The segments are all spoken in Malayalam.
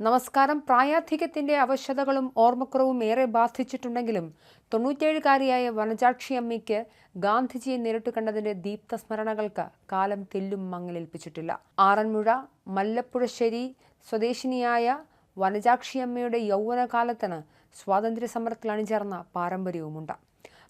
നമസ്കാരം. പ്രായാധിക്യത്തിന്റെ അവശതകളും ഓർമ്മക്കുറവും ഏറെ ബാധിച്ചിട്ടുണ്ടെങ്കിലും തൊണ്ണൂറ്റേഴുകാരിയായ വനജാക്ഷി അമ്മയ്ക്ക് ഗാന്ധിജിയെ നേരിട്ട് കണ്ടതിന്റെ ദീപ്ത സ്മരണകൾക്ക് കാലം തെല്ലും മങ്ങലേൽപ്പിച്ചിട്ടില്ല. ആറന്മുഴ മല്ലപ്പുഴശ്ശേരി സ്വദേശിനിയായ വനജാക്ഷി അമ്മയുടെ യൗവനകാലത്തിന് സ്വാതന്ത്ര്യ സമരത്തിൽ അണിചേർന്ന പാരമ്പര്യവുമുണ്ട്.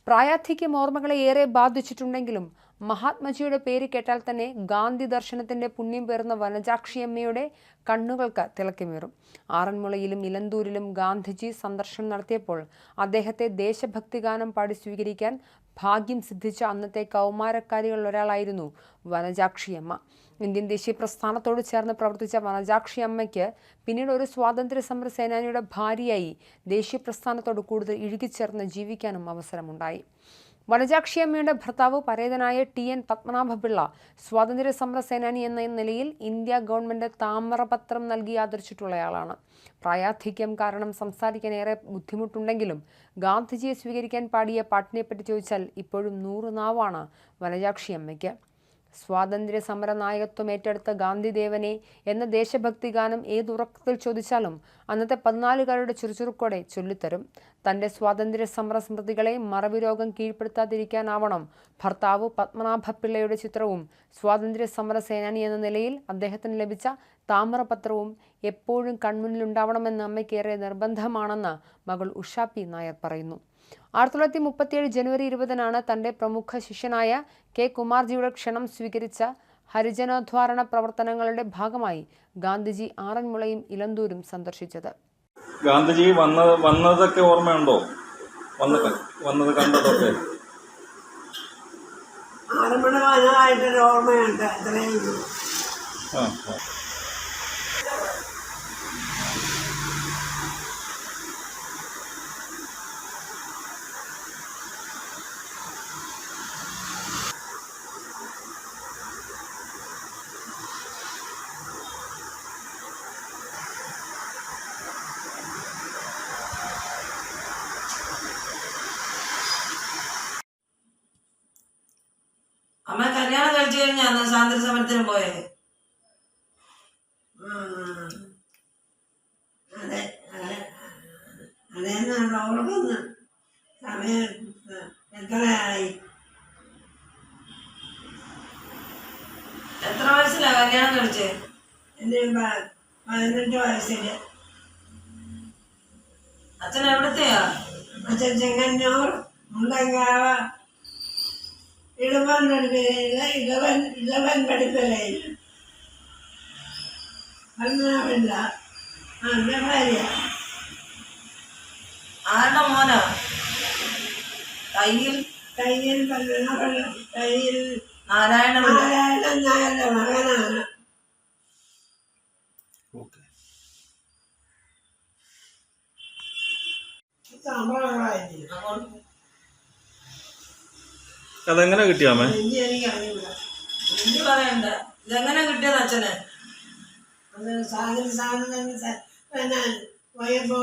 പ്രായാധിക്യം ഓർമ്മകളെ ഏറെ ബാധിച്ചിട്ടുണ്ടെങ്കിലും മഹാത്മജിയുടെ പേര് കേട്ടാൽ തന്നെ ഗാന്ധി ദർശനത്തിന്റെ പുണ്യം പേർന്ന വനജാക്ഷിയമ്മയുടെ കണ്ണുകൾക്ക് തിളക്കമേറും ആറന്മുളയിലും ഇലന്തൂരിലും ഗാന്ധിജി സന്ദർശനം നടത്തിയപ്പോൾ അദ്ദേഹത്തെ ദേശഭക്തി ഗാനം പാടി സ്വീകരിക്കാൻ ഭാഗ്യം സിദ്ധിച്ച അന്നത്തെ കൗമാരക്കാരികളിൽ ഒരാളായിരുന്നു വനജാക്ഷിയമ്മ ഇന്ത്യൻ ദേശീയ പ്രസ്ഥാനത്തോട് ചേർന്ന് പ്രവർത്തിച്ച വനജാക്ഷി അമ്മയ്ക്ക് പിന്നീട് ഒരു സ്വാതന്ത്ര്യ സമര സേനാനിയുടെ ഭാര്യയായി ദേശീയ പ്രസ്ഥാനത്തോട് കൂടുതൽ ഇഴുകിച്ചേർന്ന് ജീവിക്കാനും അവസരമുണ്ടായി. വനജാക്ഷി അമ്മയുടെ ഭർത്താവ് പരേതനായ ടി എൻ പത്മനാഭപിള്ള സ്വാതന്ത്ര്യ സമര സേനാനി എന്ന നിലയിൽ ഇന്ത്യ ഗവൺമെന്റ് താമരപത്രം നൽകി ആദരിച്ചിട്ടുള്ളയാളാണ്. പ്രായാധിക്യം കാരണം സംസാരിക്കാൻ ഏറെ ബുദ്ധിമുട്ടുണ്ടെങ്കിലും ഗാന്ധിജിയെ സ്വീകരിക്കാൻ പാടിയ പാട്ടിനെപ്പറ്റി ചോദിച്ചാൽ ഇപ്പോഴും നൂറ് നാവാണ് വനജാക്ഷി അമ്മയ്ക്ക്. സ്വാതന്ത്ര്യ സമര നായകത്വം ഏറ്റെടുത്ത ഗാന്ധിദേവനെ എന്ന ദേശഭക്തി ഗാനം ഏതുറക്കത്തിൽ ചോദിച്ചാലും അന്നത്തെ പതിനാലുകാരുടെ ചുറുചുറുക്കോടെ ചൊല്ലിത്തരും. തന്റെ സ്വാതന്ത്ര്യ സമര സ്മൃതികളെ മറവി രോഗം കീഴ്പ്പെടുത്താതിരിക്കാനാവണം ഭർത്താവ് പത്മനാഭപിള്ളയുടെ ചിത്രവും സ്വാതന്ത്ര്യ സമര സേനാനി എന്ന നിലയിൽ അദ്ദേഹത്തിന് ലഭിച്ച താമ്രപത്രവും എപ്പോഴും കൺമുന്നിലുണ്ടാവണമെന്ന് അമ്മയ്ക്കേറെ നിർബന്ധമാണെന്ന് മകൾ ഉഷാ പി നായർ പറയുന്നു. ആയിരത്തി തൊള്ളായിരത്തി മുപ്പത്തിയേഴ് ജനുവരി ഇരുപതിനാണ് തന്റെ പ്രമുഖ ശിഷ്യനായ കെ കുമാർജിയുടെ ക്ഷണം സ്വീകരിച്ച ഹരിജനോദ്ധാരണ പ്രവർത്തനങ്ങളുടെ ഭാഗമായി ഗാന്ധിജി ആറന്മുളയും ഇലന്തൂരും സന്ദർശിച്ചത്. ഗാന്ധിജി വന്നത് വന്നതൊക്കെ ഓർമ്മയുണ്ടോ? വന്ന് വന്നത് കണ്ടതൊക്കെ? ആറന്മുള വന്നതായിട്ടൊരു ഓർമ്മയുണ്ട്. അത്രയും ആ ആ. അമ്മ കഴിച്ചു കഴിഞ്ഞാന്ന് സ്വാതന്ത്ര്യ സമരത്തിന് പോയത്. അതെ അതെ. അതേന്നാണ് ഓർക്കുന്നു സമയം എത്രയായി? എത്ര വയസ്സിലാ കല്യാണം കഴിച്ചേ? എന്റെ പ- പതിനെട്ട് വയസ്സിൽ അച്ഛൻ എവിടത്തെയാ? അച്ഛൻ ചെങ്ങന്നൂർ മുണ്ടങ്കാവ് ഇളവൻ പഠിപ്പലയിൽ ഇളവൻ ഇളവൻ പഠിപ്പലയിൽ പതിനാറില്ല ആ എന്റെ ഭാര്യ ആരുടെ മോനാ കയ്യിൽ കയ്യിൽ പതിനാറ് കയ്യിൽ നാരായണ. നാരായണൻ നായരുടെ മകനാണ്. സംഭവമായിരുന്നു അതെങ്ങനെ കിട്ടിയാമേ ഇനി എനിക്കറിയില്ല എന്ത് പറയണ്ട. ഇതെങ്ങനെ കിട്ടിയത് അച്ഛന്? അത് സാധന സാധനം പിന്നെ പോയപ്പോ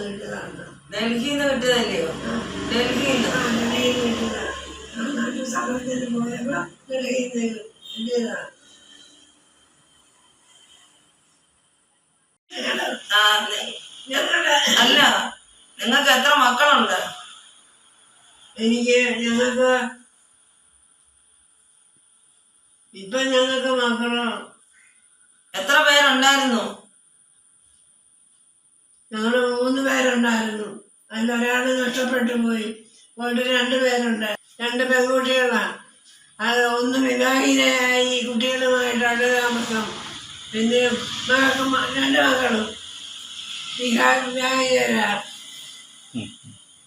കിട്ടിയതാണ്. ഡൽഹിന്ന് കിട്ടിയതല്ലയോ? ഡൽഹിന്ന് ആ ഡൽഹിയിൽ കിട്ടിയതാണ്. ആ സമരത്തിന് പോയപ്പോ ഡൽഹിയിൽ നിന്ന് കിട്ടിയതാണ്. അല്ല നിങ്ങൾക്ക് എത്ര മക്കളുണ്ട്? എനിക്ക് ഞങ്ങൾക്ക് ഇപ്പൊ ഞങ്ങൾക്ക് മക്കളാണ് എത്ര പേരുണ്ടായിരുന്നു? ഞങ്ങൾ മൂന്ന് പേരുണ്ടായിരുന്നു. അതിലൊരാൾ നഷ്ടപ്പെട്ടു പോയി. പോയിട്ട് രണ്ട് പേരുണ്ട്. രണ്ട് പെൺകുട്ടികളാണ്. അത് ഒന്ന് വിവാഹിതയായി കുട്ടികളുമായിട്ട് അടുത്ത താമസം. പിന്നെ മകൾക്ക് രണ്ട് മക്കളും.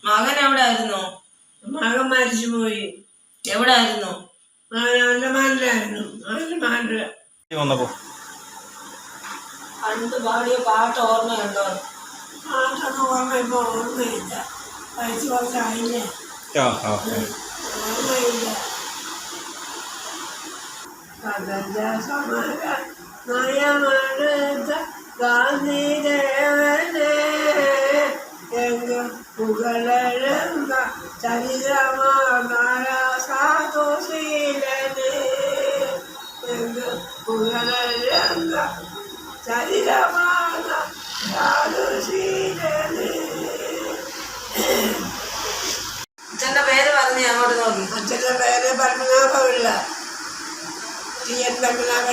മകൻ എവിടെ ആയിരുന്നു മകൻ മരിച്ചു പോയി. എവിടെ ആയിരുന്നു മകൻ വന്നപ്പോ. പണ്ട് പാടിയ പാട്ട് ഓർമ്മയുണ്ടോ പാട്ടൊന്നും ഓർമ്മ ഇപ്പോൾ ഓർമ്മയില്ല കുറച്ചായില്ലേ. ഓർമ്മയില്ല. സമര ഗാന്ധിദേവനെ എങ്ങ് പുകളഴന്ന ചരിതമായ സാധുശീലനെ എങ്ങ് പുകളഴന്ന ചരിതമായ സാധുശീലനെ അച്ഛന്റെ പേര് പറഞ്ഞ് അങ്ങോട്ട് നോക്കി. അച്ഛന്റെ പേര് പത്മനാഭ പിള്ള ടി എൻ പത്മനാഭ